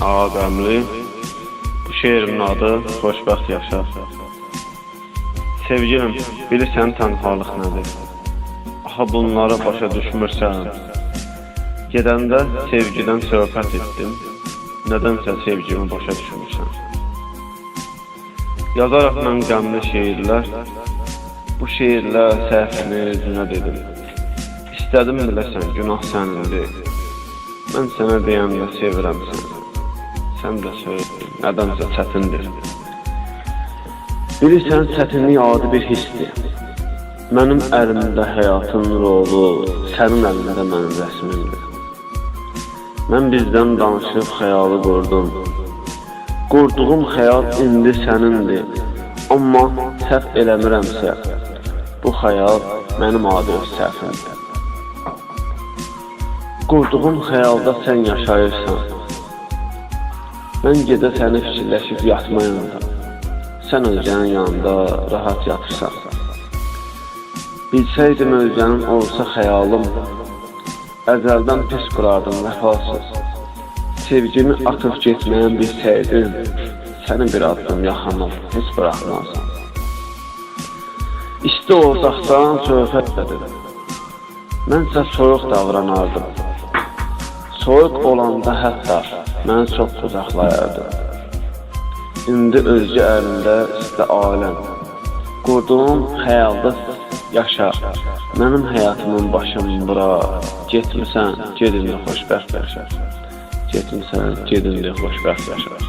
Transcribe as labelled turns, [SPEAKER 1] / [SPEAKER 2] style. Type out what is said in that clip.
[SPEAKER 1] Adəmli. Bu şeirimin adı Xoşbəxt Yaşa. Sevgilim, bilirsən tənhalıq nədir? Aha bunları başa düşmürsən. Gedəndə sevgidən söhbət etdim. Nədənsə sevgimi başa düşmürsən. Yazaraq mən qəmli şeirlər, bu şeirlər səhvini özünə dedim. İstədim biləsən, günah sənindir. Mən sənə deyəndə sevirəm səni. Sən də söyle, nədənsə çətindir. Bilirsən, çətinlik adi bir hissdir. Mənim əlimdə həyatın rolu, sənin əlində mənim rəsmimdir. Mən bizdən danışıb xəyalı qurdum. Qurduğum xəyal indi sənindir. Amma səhv eləmirəmsə, bu xəyal mənim adi öz səhvimdir. Qurduğum xəyalda sən yaşayırsan. Mən gedə səni fikirləşib yatmayanda. Sən özənin yanında rahat yatırsan. Bilsəydim özənin olsa xəyalım, əzəldən pis qurardım vəfasız. Sevgimi atıb getməyən bilsəydim, səni bir addım yaxamam, heç buraxmazdım. İsti olsaqdan söhbət edir. Mənsə soyuq davranardım. Soyuq olanda hətta məni çox qucaqlayardı. İndi özgə əlində istə aləm. Qurduğum xəyalda yaşa. Mənim həyatımın başım bura. Getmirsən, gedin xoşbəxt yaşa. Getmirsən, gedin xoşbəxt yaşa.